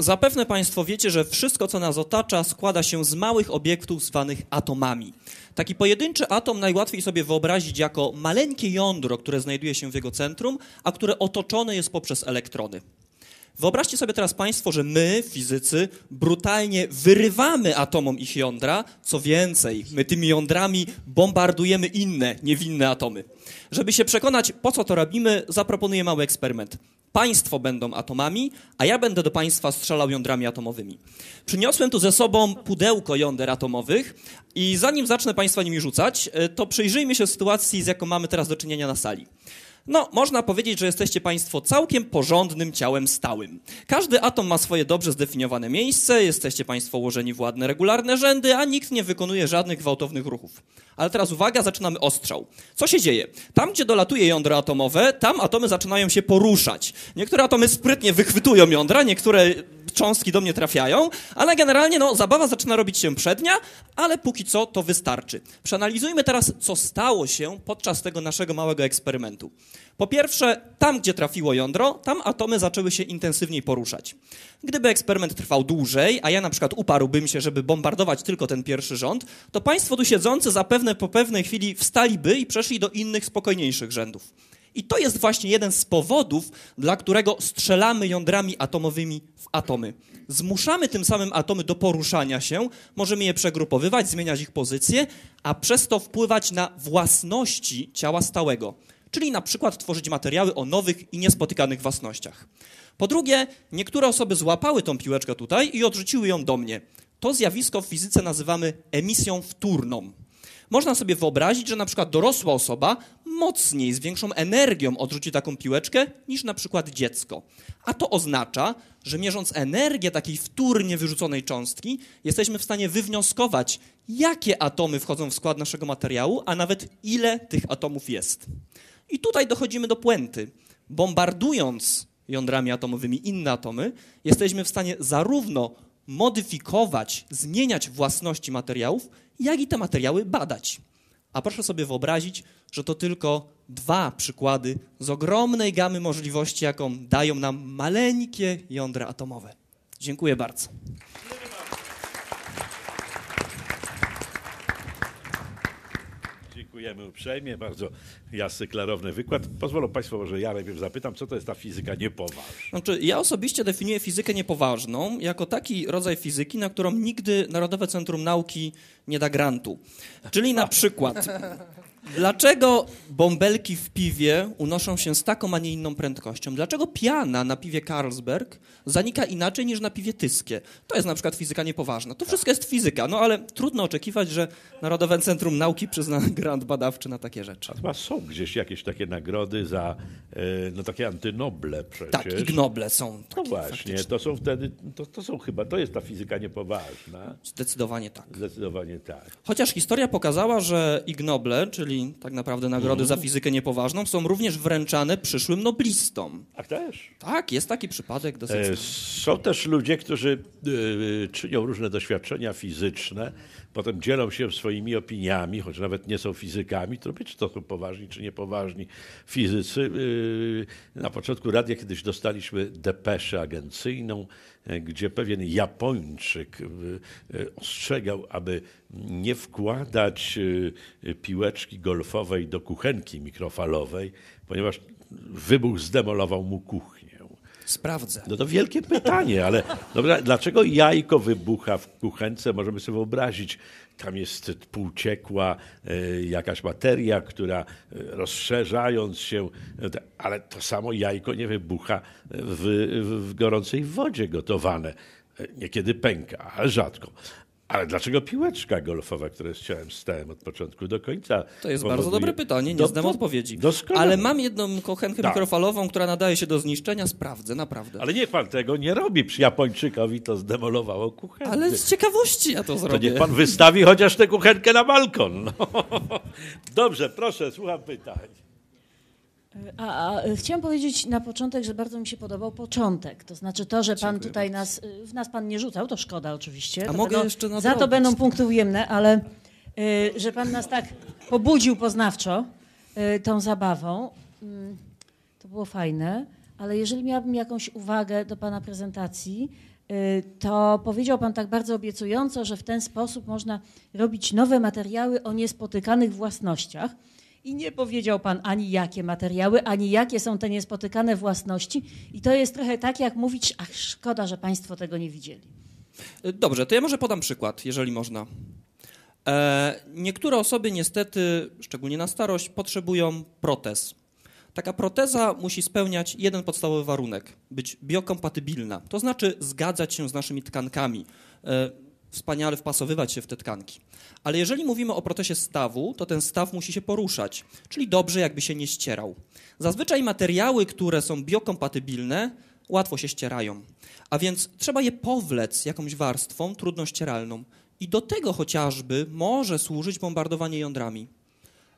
Zapewne Państwo wiecie, że wszystko, co nas otacza, składa się z małych obiektów zwanych atomami. Taki pojedynczy atom najłatwiej sobie wyobrazić jako maleńkie jądro, które znajduje się w jego centrum, a które otoczone jest poprzez elektrony. Wyobraźcie sobie teraz Państwo, że my, fizycy, brutalnie wyrywamy atomom ich jądra. Co więcej, my tymi jądrami bombardujemy inne, niewinne atomy. Żeby się przekonać, po co to robimy, zaproponuję mały eksperyment. Państwo będą atomami, a ja będę do Państwa strzelał jądrami atomowymi. Przyniosłem tu ze sobą pudełko jąder atomowych i zanim zacznę Państwa nimi rzucać, e, to przyjrzyjmy się sytuacji, z jaką mamy teraz do czynienia na sali. No, można powiedzieć, że jesteście Państwo całkiem porządnym ciałem stałym. Każdy atom ma swoje dobrze zdefiniowane miejsce, jesteście Państwo ułożeni w ładne, regularne rzędy, a nikt nie wykonuje żadnych gwałtownych ruchów. Ale teraz uwaga, zaczynamy ostrzał. Co się dzieje? Tam, gdzie dolatuje jądro atomowe, tam atomy zaczynają się poruszać. Niektóre atomy sprytnie wychwytują jądra, niektóre cząstki do mnie trafiają, ale generalnie no, zabawa zaczyna robić się przednia, ale póki co to wystarczy. Przeanalizujmy teraz, co stało się podczas tego naszego małego eksperymentu. Po pierwsze, tam gdzie trafiło jądro, tam atomy zaczęły się intensywniej poruszać. Gdyby eksperyment trwał dłużej, a ja na przykład uparłbym się, żeby bombardować tylko ten pierwszy rząd, to państwo tu siedzący zapewne po pewnej chwili wstaliby i przeszli do innych, spokojniejszych rzędów. I to jest właśnie jeden z powodów, dla którego strzelamy jądrami atomowymi w atomy. Zmuszamy tym samym atomy do poruszania się, możemy je przegrupowywać, zmieniać ich pozycję, a przez to wpływać na własności ciała stałego, czyli na przykład tworzyć materiały o nowych i niespotykanych własnościach. Po drugie, niektóre osoby złapały tą piłeczkę tutaj i odrzuciły ją do mnie. To zjawisko w fizyce nazywamy emisją wtórną. Można sobie wyobrazić, że na przykład dorosła osoba mocniej, z większą energią odrzuci taką piłeczkę niż na przykład dziecko. A to oznacza, że mierząc energię takiej wtórnie wyrzuconej cząstki, jesteśmy w stanie wywnioskować, jakie atomy wchodzą w skład naszego materiału, a nawet ile tych atomów jest. I tutaj dochodzimy do puenty. Bombardując jądrami atomowymi inne atomy, jesteśmy w stanie zarówno modyfikować, zmieniać własności materiałów, jak i te materiały badać. A proszę sobie wyobrazić, że to tylko dwa przykłady z ogromnej gamy możliwości, jaką dają nam maleńkie jądra atomowe. Dziękuję bardzo. Dziękujemy uprzejmie, bardzo jasny, klarowny wykład. Pozwolą Państwo, może ja najpierw zapytam, co to jest ta fizyka niepoważna? Znaczy, ja osobiście definiuję fizykę niepoważną jako taki rodzaj fizyki, na którą nigdy Narodowe Centrum Nauki nie da grantu. Czyli na przykład Dlaczego bąbelki w piwie unoszą się z taką, a nie inną prędkością? Dlaczego piana na piwie Carlsberg zanika inaczej niż na piwie Tyskie? To jest na przykład fizyka niepoważna. To wszystko jest fizyka, no ale trudno oczekiwać, że Narodowe Centrum Nauki przyzna grant badawczy na takie rzeczy. A chyba są gdzieś jakieś takie nagrody za e, no, takie antynoble przecież. Tak, ignoble są. No właśnie, faktycznie. to są wtedy, to, to są chyba, to jest ta fizyka niepoważna. Zdecydowanie tak. Zdecydowanie tak. Chociaż historia pokazała, że ignoble, czyli tak naprawdę nagrody za fizykę niepoważną, są również wręczane przyszłym noblistom. A też. Tak, jest taki przypadek dosyć. E, Są też ludzie, którzy e, czynią różne doświadczenia fizyczne, potem dzielą się swoimi opiniami, choć nawet nie są fizykami, to czy to są poważni czy niepoważni fizycy. E, Na początku radia kiedyś dostaliśmy depeszę agencyjną, e, gdzie pewien Japończyk e, ostrzegał, aby nie wkładać e, piłeczki golfowej do kuchenki mikrofalowej, ponieważ wybuch zdemolował mu kuchnię. Sprawdzę. No to wielkie pytanie, ale dobra, dlaczego jajko wybucha w kuchence? Możemy sobie wyobrazić, tam jest półciekła e, jakaś materia, która e, rozszerzając się, e, ale to samo jajko nie wybucha w, w, gorącej wodzie gotowane. Niekiedy pęka, ale rzadko. Ale dlaczego piłeczka golfowa, która jest ciałem stałym od początku do końca? To jest powoduje- bardzo dobre pytanie, nie Do- znam do- odpowiedzi. Doskonale. Ale mam jedną kochenkę Tak. mikrofalową, która nadaje się do zniszczenia, sprawdzę, naprawdę. Ale niech pan tego nie robi. Przy Japończykowi to zdemolowało kuchenkę. Ale z ciekawości ja to To zrobię. niech pan wystawi chociaż tę kuchenkę na balkon. No. Dobrze, proszę, słucham pytań. A, a y, chciałam powiedzieć na początek, że bardzo mi się podobał początek. To znaczy to, że pan tutaj nas, y, w nas pan nie rzucał, to szkoda oczywiście. A to mogę będą, jeszcze Za nadrobić. to będą punkty ujemne, ale y, że pan nas tak pobudził poznawczo y, tą zabawą, mm, to było fajne. Ale jeżeli miałabym jakąś uwagę do pana prezentacji, y, to powiedział Pan tak bardzo obiecująco, że w ten sposób można robić nowe materiały o niespotykanych własnościach. I nie powiedział Pan ani jakie materiały, ani jakie są te niespotykane własności. I to jest trochę tak, jak mówić, ach, szkoda, że Państwo tego nie widzieli. E, Dobrze, to ja może podam przykład, jeżeli można. E, niektóre osoby niestety, szczególnie na starość, potrzebują protez. Taka proteza musi spełniać jeden podstawowy warunek być biokompatybilna, to znaczy zgadzać się z naszymi tkankami, e, wspaniale wpasowywać się w te tkanki. Ale jeżeli mówimy o protezie stawu, to ten staw musi się poruszać, czyli dobrze, jakby się nie ścierał. Zazwyczaj materiały, które są biokompatybilne, łatwo się ścierają. A więc trzeba je powlec jakąś warstwą trudno ścieralną. I do tego chociażby może służyć bombardowanie jądrami.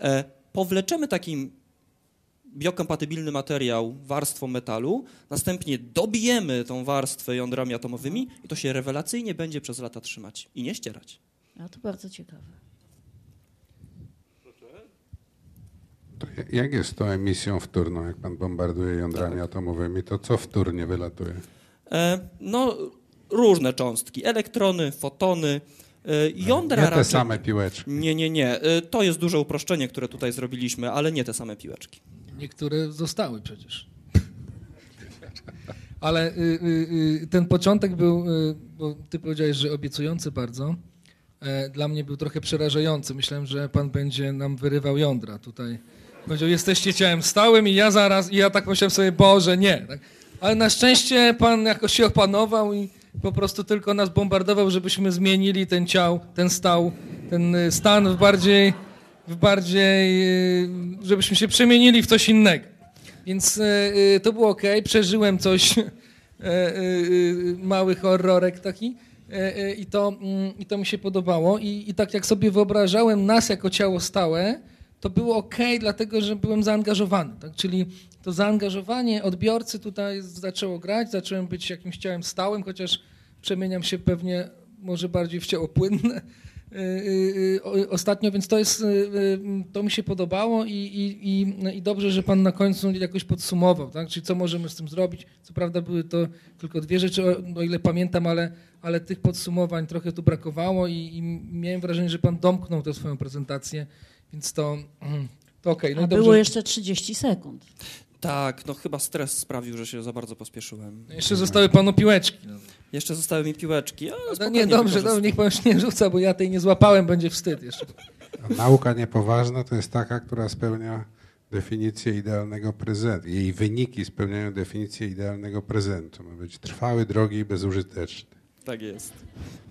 E, powleczemy takim biokompatybilny materiał warstwą metalu, następnie dobijemy tą warstwę jądrami atomowymi i to się rewelacyjnie będzie przez lata trzymać i nie ścierać. A to bardzo ciekawe. To jak jest tą emisją wtórną, jak pan bombarduje jądrami atomowymi, to co wtórnie wylatuje? E, no, różne cząstki, elektrony, fotony, e, jądra Nie te raczej... same piłeczki. Nie, nie, nie. E, To jest duże uproszczenie, które tutaj zrobiliśmy, ale nie te same piłeczki. Niektóre zostały przecież. Ale y, y, y, ten początek był, bo ty powiedziałeś, że obiecujący bardzo. E, Dla mnie był trochę przerażający. Myślałem, że pan będzie nam wyrywał jądra tutaj. Powiedział, jesteście ciałem stałym i ja zaraz, i ja tak myślałem sobie, Boże, nie. Tak. Ale na szczęście pan jakoś się opanował i po prostu tylko nas bombardował, żebyśmy zmienili ten ciał, ten stał, ten stan w bardziej, w bardziej, y, żebyśmy się przemienili w coś innego. Więc y, y, to było ok, przeżyłem coś, mały horrorek taki i to, mm, i to mi się podobało. I, I tak jak sobie wyobrażałem nas jako ciało stałe, to było ok, dlatego że byłem zaangażowany. Tak? Czyli to zaangażowanie odbiorcy tutaj zaczęło grać, zacząłem być jakimś ciałem stałym, chociaż przemieniam się pewnie może bardziej w ciało płynne ostatnio, więc to jest, y, y, to mi się podobało i, i, i, no i dobrze, że pan na końcu jakoś podsumował, tak? czyli co możemy z tym zrobić. Co prawda były to tylko dwie rzeczy, o, o ile pamiętam, ale, ale tych podsumowań trochę tu brakowało i, miałem wrażenie, że pan domknął tę swoją prezentację, więc to, mm, to okej. No A dobrze. było jeszcze 30 sekund. Tak, no chyba stres sprawił, że się za bardzo pospieszyłem. Jeszcze zostały panu piłeczki. No. Jeszcze zostały mi piłeczki. ale No nie, dobrze, dobrze, niech pan już nie rzuca, bo ja tej nie złapałem, będzie wstyd jeszcze. A Nauka niepoważna to jest taka, która spełnia definicję idealnego prezentu. Jej wyniki spełniają definicję idealnego prezentu. Ma być trwały, drogi i bezużyteczny. Tak jest.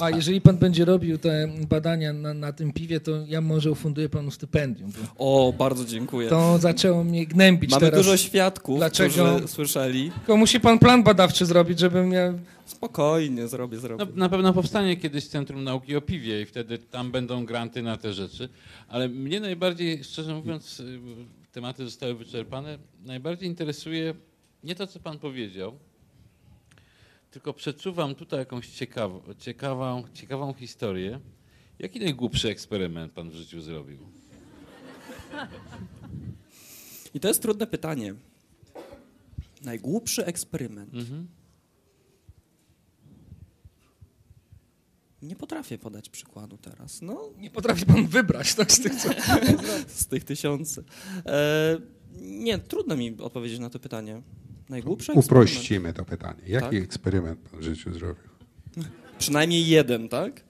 A jeżeli pan będzie robił te badania na, na tym piwie, to ja może ufunduję panu stypendium. Bo O, bardzo dziękuję. to zaczęło mnie gnębić Mamy teraz. dużo świadków, Dlaczego? którzy słyszeli. Tylko musi pan plan badawczy zrobić, żebym ja... Spokojnie, zrobię, zrobię. No, na pewno powstanie kiedyś Centrum Nauki o Piwie i wtedy tam będą granty na te rzeczy. Ale mnie najbardziej, szczerze mówiąc, y, tematy zostały wyczerpane. Najbardziej interesuje nie to, co pan powiedział, tylko przeczuwam tutaj jakąś ciekawą, ciekawą, ciekawą historię. Jaki najgłupszy eksperyment pan w życiu zrobił? I to jest trudne pytanie. Najgłupszy eksperyment. Mhm. Nie potrafię podać przykładu teraz. No, Nie potrafi pan wybrać tak, z tych, co... z tych tysięcy. E, nie, trudno mi odpowiedzieć na to pytanie. Najgłupszy. Uprościmy to pytanie. Jaki Tak. eksperyment pan w życiu zrobił? Przynajmniej jeden, tak?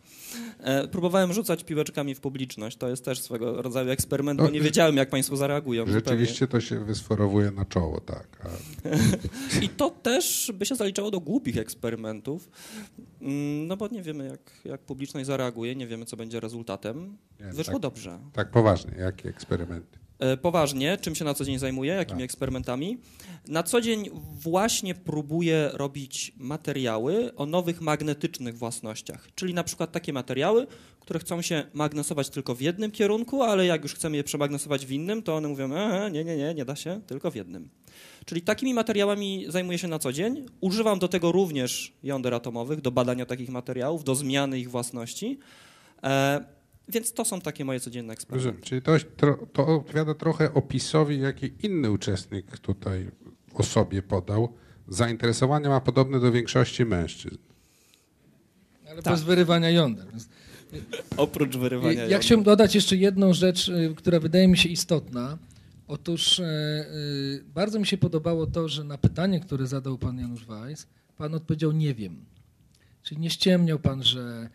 E, próbowałem rzucać piłeczkami w publiczność. To jest też swego rodzaju eksperyment, bo No, nie wiedziałem, jak państwo zareagują. Rzeczywiście to się wysforowuje na czoło, tak. A. I to też by się zaliczało do głupich eksperymentów, Mm, no bo nie wiemy, jak, jak publiczność zareaguje, nie wiemy, co będzie rezultatem. Nie, Wyszło tak. dobrze. tak poważnie, jakie eksperymenty? E, Poważnie, czym się na co dzień zajmuję, jakimi Tak. eksperymentami? Na co dzień właśnie próbuję robić materiały o nowych magnetycznych własnościach, czyli na przykład takie materiały, które chcą się magnesować tylko w jednym kierunku, ale jak już chcemy je przemagnesować w innym, to one mówią, e, nie, nie, nie, nie da się, tylko w jednym. Czyli takimi materiałami zajmuję się na co dzień. Używam do tego również jąder atomowych, do badania takich materiałów, do zmiany ich własności. E, więc to są takie moje codzienne eksperymenty. Rozumiem. Czyli to, to odpowiada trochę opisowi, jaki inny uczestnik tutaj o sobie podał. Zainteresowanie ma podobne do większości mężczyzn. Ale Tak. bez wyrywania jąder. Oprócz wyrywania Ja jąder. chciałbym dodać jeszcze jedną rzecz, y, która wydaje mi się istotna. Otóż e, y, bardzo mi się podobało to, że na pytanie, które zadał pan Janusz Weiss, pan odpowiedział nie wiem. Czyli nie ściemniał pan, że,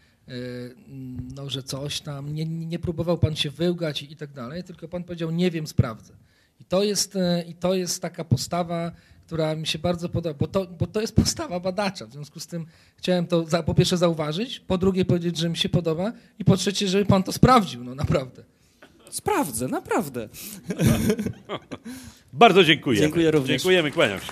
no, że coś tam, nie, nie próbował pan się wyłgać i, tak dalej, tylko pan powiedział nie wiem, sprawdzę. I to jest, e, i to jest taka postawa, która mi się bardzo podoba, bo to, bo to jest postawa badacza. W związku z tym chciałem to za, po pierwsze zauważyć, po drugie powiedzieć, że mi się podoba i po trzecie, żeby pan to sprawdził, no naprawdę. Sprawdzę, naprawdę. Bardzo dziękujemy. Dziękuję również. Dziękujemy, kłaniam się.